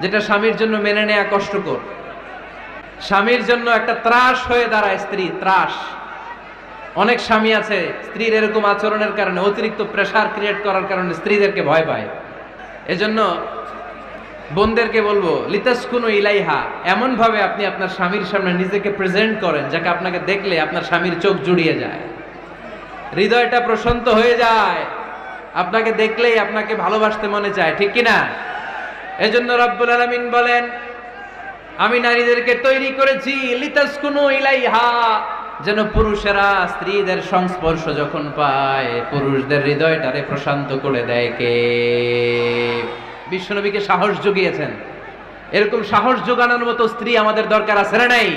যেটা স্বামীর জন্য মেনে নেয়া কষ্টকর। স্বামীর জন্য একটা ত্রাস হয়ে দাঁড়ায় স্ত্রী, ত্রাস। অনেক স্বামী আছে, স্ত্রীর এরকম আচরণের কারণে, অতিরিক্ত প্রেশার ক্রিয়েট করার কারণে স্ত্রীদেরকে ভয় পায়। এজন্য বোনদেরকে বলব, লিতাসকুনু ইলাইহা। এমন ভাবে আপনি আপনার স্বামীর সামনে নিজেকে প্রেজেন্ট করেন, যাকে আপনাকে দেখলে আপনার স্বামীর চোখ জুড়িয়ে যায়। হৃদয়টা প্রশান্ত হয়ে যায়। আপনাকে দেখলেই আপনাকে ভালোবাসতে মনে চায়, ঠিক কি না এজন্য রব্বুল আলামিন বলেন, আমি নারীদেরকে তৈরি করেছি লিতাস লিতাসকুনু ইলাইহা, যেন পুরুষেরা স্ত্রীদের সংস্পর্শ যখন পায়, পুরুষদের হৃদয়টারে প্রশান্ত করে দেয় কে? বিশ্বনবীকে সাহস জুগিয়েছেন। এরকম সাহস যোগানোর মতো স্ত্রী আমাদের দরকার আছে না নাই?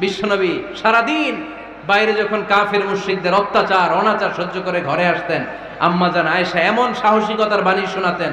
বিশ্বনবী সারাদিন বাইরে যখন কাফের মুশ্রিকদের অত্যাচার, অনাচার সহ্য করে ঘরে আসতেন আম্মাজান আয়েশা এমন সাহসিকতার বাণী শোনাতেন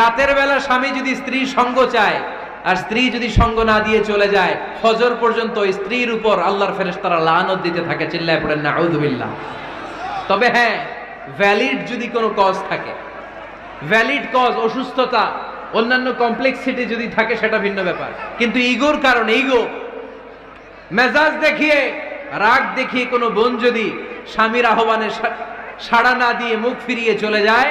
রাতের বেলা স্বামী যদি স্ত্রী সঙ্গ চায়, আর স্ত্রী যদি সঙ্গ না দিয়ে চলে যায়, ফজর পর্যন্ত স্ত্রীর উপর আল্লাহর ফেরেশতারা লানত দিতে থাকে, চিল্লায় পড়েন না আউযুবিল্লাহ তবে হ্যাঁ ভ্যালিড যদি কোনো কজ থাকে ভ্যালিড কজ অসুস্থতা, অন্যান্য কমপ্লেক্সিটি যদি থাকে, সেটা ভিন্ন ব্যাপার। কিন্তু ইগোর কারণে ইগো। মেজাজ দেখিয়ে, রাগ দেখিয়ে কোনো বোন যদি স্বামীর আহ্বানে সাড়া না দিয়ে মুখ ফিরিয়ে চলে যায়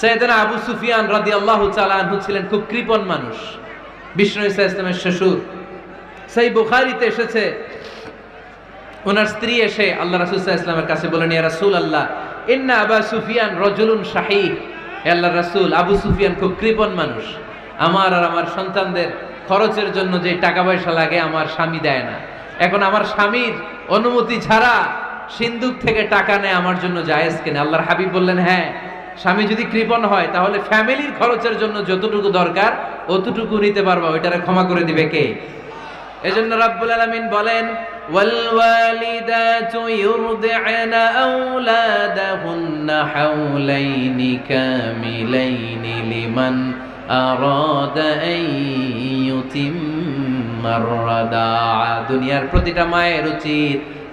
সৈয়দনা আবু সুফিয়ান রাদি আল্লাহ আনহু ছিলেন খুব কৃপণ মানুষ। বিষ্ণু ইসা ইসলামের শ্বশুর। সেই বুখারিতে এসেছে, ওনার স্ত্রী এসে আল্লাহ রাসুল ইসলামের কাছে বলেন, ইয়া রাসূল আল্লাহ ইন্না আবা সুফিয়ান রজুলুন শাহী আল্লাহ রাসূল, আবু সুফিয়ান খুব কৃপণ মানুষ। আমার আর আমার সন্তানদের খরচের জন্য যে টাকা পয়সা লাগে, আমার স্বামী দেয় না। এখন আমার স্বামীর অনুমতি ছাড়া সিন্ধুক থেকে টাকা নেয়, আমার জন্য জায়েজ কিনা? আল্লাহর হাবিব বললেন হ্যাঁ স্বামী যদি কৃপণ হয় তাহলে ফ্যামিলির খরচের জন্য যতটুকু দরকার অতটুকু নিতে পারবা ওইটারে ক্ষমা করে দিবে কে এজন্য রাব্বুল আলামিন বলেন والوالدات يرضعن أولادهن حولين كاملين لمن أراد أن يتم الرضاعة দুনিয়ার প্রতিটা মায়ের উচিত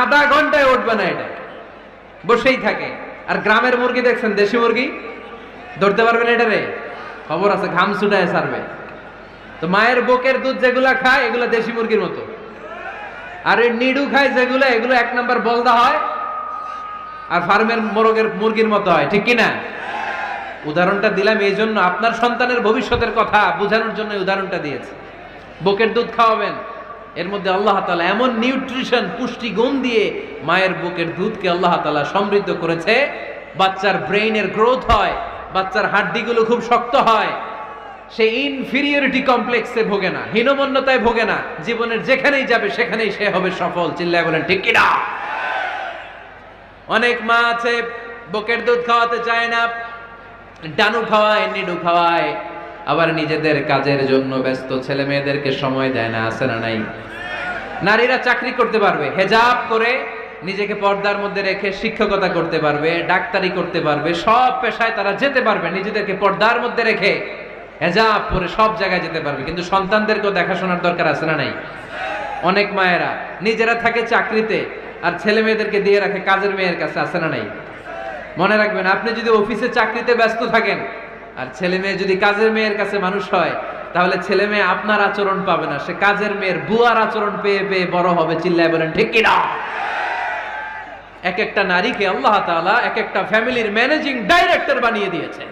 আধা ঘন্টায় উঠবে না এটা। বসেই থাকে। আর গ্রামের মুরগি দেখছেন, দেশি মুরগি? ধরতে পারবেন এটা রে? খবর আছে, ঘাম ছুটায় সারবে তো মায়ের বুকের দুধ যেগুলা খায়, এগুলো দেশি মুরগির মতো। আর এই নিডু খায় যেগুলো, এগুলো এক নম্বর বলদা হয়, আর ফার্মের মোরগের মুরগির মতো হয়, ঠিক কি না উদাহরণটা দিলাম এই জন্য আপনার সন্তানের ভবিষ্যতের কথা বোঝানোর জন্য উদাহরণটা দিয়েছে। বুকের দুধ খাওয়াবেন এর মধ্যে আল্লাহ তালা এমন নিউট্রিশন, পুষ্টি গুণ দিয়ে মায়ের বুকের দুধকে আল্লাহ তালা সমৃদ্ধ করেছে। বাচ্চার ব্রেইনের গ্রোথ হয়, বাচ্চার হাড্ডিগুলো খুব শক্ত হয়। সে ইনফিরিয়রিটি কমপ্লেক্সে ভোগে না, হীনমন্যতায় ভোগে না, জীবনের যেখানেই যাবে, সেখানেই সে হবে সফল। চিল্লায় বলেন, ঠিক কিনা? অনেক মা আছে, বুকের দুধ খাওয়াতে চায় না, ডানু খাওয়ায়, নিডু খাওয়ায়। আবার নিজেদের কাজের জন্য ব্যস্ত, ছেলে মেয়েদেরকে সময় দেয় না, আছে না নাই? নারীরা চাকরি করতে পারবে, হেজাব করে নিজেকে পর্দার মধ্যে রেখে শিক্ষকতা করতে পারবে, ডাক্তারি করতে পারবে, সব পেশায় তারা যেতে পারবে, নিজেদেরকে পর্দার মধ্যে রেখে হেজাব পরে সব জায়গায় যেতে পারবে। কিন্তু সন্তানদেরকেও দেখাশোনার দরকার আছে না নাই? অনেক মায়েরা, নিজেরা থাকে চাকরিতে আর ছেলে মেয়েদেরকে দিয়ে রাখে কাজের মেয়ের কাছে, আছে না নাই? মনে রাখবেন, আপনি যদি অফিসে চাকরিতে ব্যস্ত থাকেন আর ছেলে মেয়ে যদি কাজের মেয়ের কাছে মানুষ হয়, তাহলে ছেলে মেয়ে আপনার আচরণ পাবে না। সে কাজের মেয়ের বুয়ার আচরণ পেয়ে পেয়ে বড় হবে, চিল্লায় বলেন, ঠিক কিনা? এক একটা নারীকে আল্লাহ তাআলা এক একটা ফ্যামিলির ম্যানেজিং ডাইরেক্টর বানিয়ে দিয়েছে।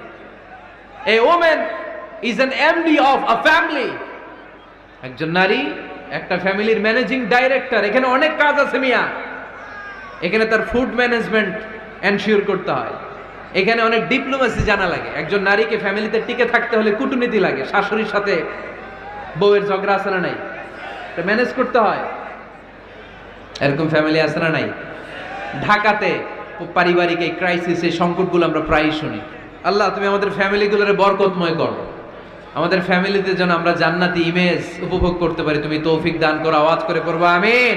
A women is an MD of a family. একজন নারী, একটা ফ্যামিলির ম্যানেজিং ডাইরেক্টর। এখানে অনেক কাজ আছে মিয়া। এখানে তার ফুড ম্যানেজমেন্ট এনশিওর করতে হয়। এখানে অনেক ডিপ্লোমেসি জানা লাগে। একজন নারীকে ফ্যামিলিতে টিকে থাকতে হলে কূটনীতি লাগে, শাশুড়ির সাথে বউয়ের ঝগড়া আছে না নাই? ম্যানেজ করতে হয়। এরকম ফ্যামিলি আছে না নাই? ঢাকাতে পারিবারিক এই ক্রাইসিস এই সংকটগুলো আমরা প্রায়ই শুনি। আল্লাহ, তুমি আমাদের ফ্যামিলিগুলোরে বরকতময় করো। আমাদের ফ্যামিলিতে যেন আমরা জান্নাতি ইমেজ উপভোগ করতে পারি। তুমি তৌফিক দান করো, আওয়াজ করে করব আমিন।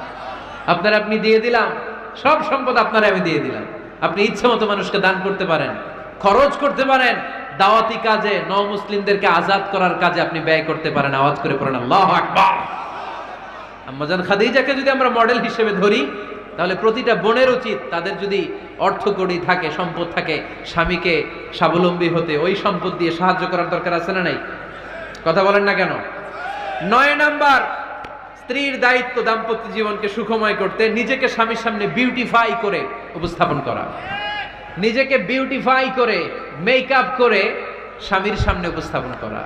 আপনার আপনি দিয়ে দিলাম, সব সম্পদ আপনার আমি দিয়ে দিলাম। আপনি ইচ্ছে মতো মানুষকে দান করতে পারেন, খরচ করতে পারেন, দাওয়াতি কাজে ন মুসলিমদেরকে আজাদ করার কাজে আপনি ব্যয় করতে পারেন। আওয়াজ করে পড়েন, আল্লাহ আকবার! আম্মাজান খাদিজাকে যদি আমরা মডেল হিসেবে ধরি, তাহলে প্রতিটা বোনের উচিত তাদের যদি অর্থ কড়ি থাকে, সম্পদ থাকে, স্বামীকে স্বাবলম্বী হতে। ওই সম্পদ দিয়ে সাহায্য করার দরকার আছে না নাই? কথা বলেন না কেন? নয় নাম্বার স্ত্রীর দায়িত্ব দাম্পত্য জীবনকে সুখময় করতে, নিজেকে স্বামীর সামনে বিউটিফাই করে উপস্থাপন করা। নিজেকে বিউটিফাই করে মেকআপ করে স্বামীর সামনে উপস্থাপন করা।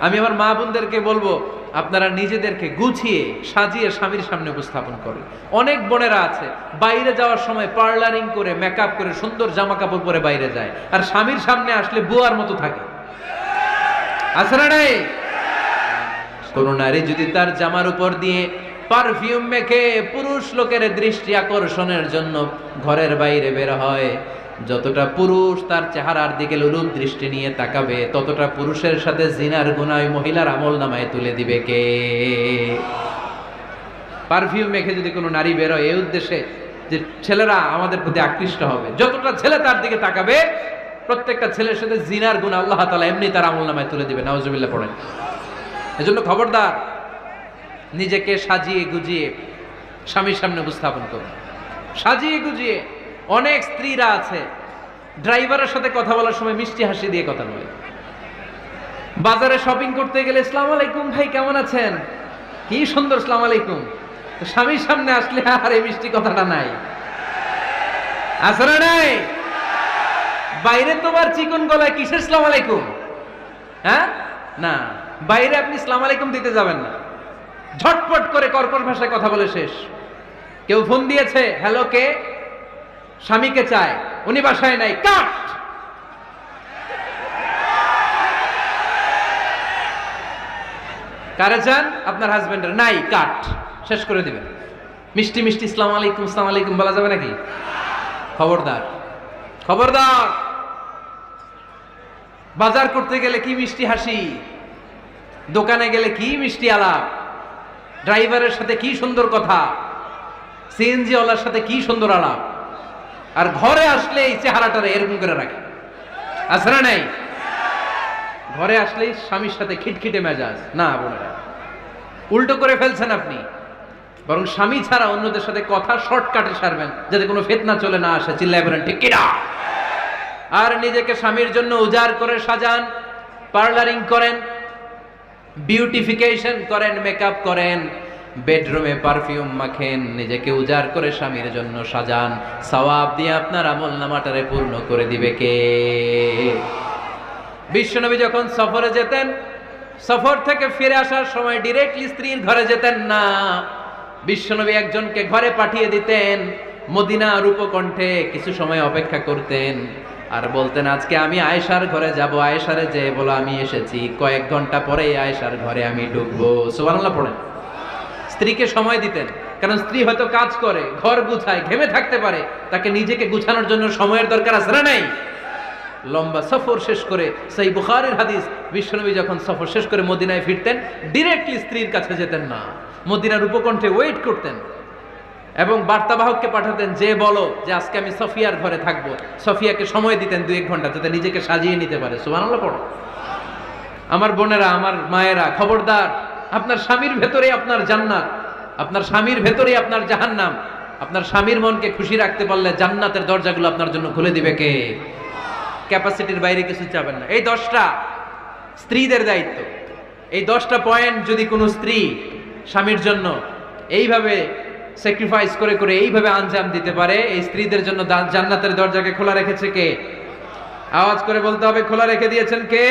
আমি আমার মা বোনদেরকে বলব, আপনারা নিজেদেরকে গুছিয়ে, সাজিয়ে স্বামীর সামনে উপস্থাপন করুন। অনেক বোনেরা আছে, বাইরে যাওয়ার সময় পার্লারিং করে মেকআপ করে, সুন্দর জামা কাপড় পরে বাইরে যায়। আর স্বামীর সামনে আসলে বুয়ার মতো থাকে। আছে না কোন নারী যদি তার জামার উপর দিয়ে পারফিউম মেখে পুরুষ লোকের দৃষ্টি আকর্ষণের জন্য ঘরের বাইরে বের হয়, যতটা পুরুষ তার চেহারার দিকে লুলুপ দৃষ্টি নিয়ে তাকাবে, ততটা পুরুষের সাথে জিনার গুনায় মহিলার আমল নামায় তুলে দিবে কে? পারফিউম মেখে যদি কোনো নারী বেরোয় এই উদ্দেশ্যে যে ছেলেরা আমাদের প্রতি আকৃষ্ট হবে, যতটা ছেলে তার দিকে তাকাবে, প্রত্যেকটা ছেলের সাথে জিনার গুণ আল্লাহ তালা এমনি তার আমল নামায় তুলে দিবে, নাউজুবিল্লাহ পড়েন। এজন্য খবরদার, নিজেকে সাজিয়ে গুজিয়ে স্বামীর সামনে উপস্থাপন করুন। সাজিয়ে গুজিয়ে অনেক স্ত্রীরা আছে, ড্রাইভারের সাথে কথা বলার সময় মিষ্টি হাসি দিয়ে কথা বলে। বাজারে শপিং করতে গেলে ইসলাম আলাইকুম ভাই, কেমন আছেন? কি সুন্দর ইসলাম আলাইকুম। স্বামীর সামনে আসলে আর এই মিষ্টি কথাটা নাই। আসলে নাই? বাইরে তোমার চিকন গলায় কিসের ইসলাম আলাইকুম? হ্যাঁ? না। বাইরে আপনি ইসলাম আলাইকুম দিতে যাবেন না। ঝটপট করে কর্কশ ভাষায় কথা বলে শেষ। কেউ ফোন দিয়েছে, হ্যালো, কে? স্বামীকে চায়, উনি বাসায় নাই, কাট! কারে চান? আপনার হাজবেন্ডের। নাই, কাট। শেষ করে দিবেন। মিষ্টি মিষ্টি ইসলাম আলাইকুম ইসলাম আলাইকুম বলা যাবে নাকি? খবরদার। খবরদার! বাজার করতে গেলে কি মিষ্টি হাসি? দোকানে গেলে কি মিষ্টি আলাপ? ড্রাইভারের সাথে কি সুন্দর কথা? সিএনজি ওয়ালার সাথে কি সুন্দর আলাপ? আর ঘরে আসলে এই চেহারাটারে এরকম করে রাখে। না নাই? ঘরে আসলেই স্বামীর সাথে খিটখিটে মেজাজ। না বোনেরা উল্টো করে ফেলছেন আপনি। বরং স্বামী ছাড়া অন্যদের সাথে কথা শর্টকাটে সারবেন, যাতে কোনো ফেতনা চলে না আসে। চিল্লায় বলেন, ঠিক কিনা? আর নিজেকে স্বামীর জন্য উজাড় করে সাজান, পার্লারিং করেন বিউটিফিকেশন করেন মেকআপ করেন বেডরুমে পারফিউম মাখেন, নিজেকে উজাড় করে স্বামীর জন্য সাজান। সওয়াব দিয়ে আপনার আমল নামাটারে পূর্ণ করে দিবে কে? বিশ্বনবী যখন সফরে যেতেন, সফর থেকে ফিরে আসার সময় ডিরেক্টলি স্ত্রীর ঘরে যেতেন না। বিশ্বনবী একজনকে ঘরে পাঠিয়ে দিতেন মদিনা রূপকণ্ঠে কিছু সময় অপেক্ষা করতেন। আর বলতেন, আজকে আমি আয়েশার ঘরে যাব। আয়েশারে যে বলো, আমি এসেছি। কয়েক ঘণ্টা পরে আয়েশার ঘরে আমি ঢুকবো। সুবহানাল্লাহ পড়েন। স্ত্রীকে সময় দিতেন, কারণ স্ত্রী হয়তো কাজ করে, ঘর গুছায়, ঘেমে থাকতে পারে। তাকে নিজেকে গুছানোর জন্য সময়ের দরকার আছে না নাই? লম্বা সফর শেষ করে সেই বুখারের হাদিস, বিশ্বনবী যখন সফর শেষ করে মদিনায় ফিরতেন ডিরেক্টলি স্ত্রীর কাছে যেতেন না। মদিনার উপকণ্ঠে ওয়েট করতেন। এবং বার্তাবাহককে পাঠাতেন, যে বলো যে আজকে আমি সফিয়ার ঘরে থাকব। সফিয়াকে সময় দিতেন দু এক ঘণ্টা, যাতে নিজেকে সাজিয়ে নিতে পারে। সুবহানাল্লাহ, পড়ো। আমার বোনেরা, আমার মায়েরা, খবরদার, আপনার স্বামীর ভেতরে আপনার জান্নাত, আপনার স্বামীর ভেতরে আপনার জাহান্নাম। আপনার স্বামীর মনকে খুশি রাখতে পারলে জান্নাতের দরজাগুলো আপনার জন্য খুলে দিবে কে? ক্যাপাসিটির বাইরে কিছু চাবেন না। এই দশটা স্ত্রীদের দায়িত্ব। এই দশটা পয়েন্ট যদি কোনো স্ত্রী স্বামীর জন্য এইভাবে স্যাক্রিফাইস করে করে এইভাবে আঞ্জাম দিতে পারে। এই স্ত্রীদের জন্য জান্নাতের দরজাকে খোলা রেখেছে কে? আওয়াজ করে বলতে হবে, খোলা রেখে দিয়েছেন কে?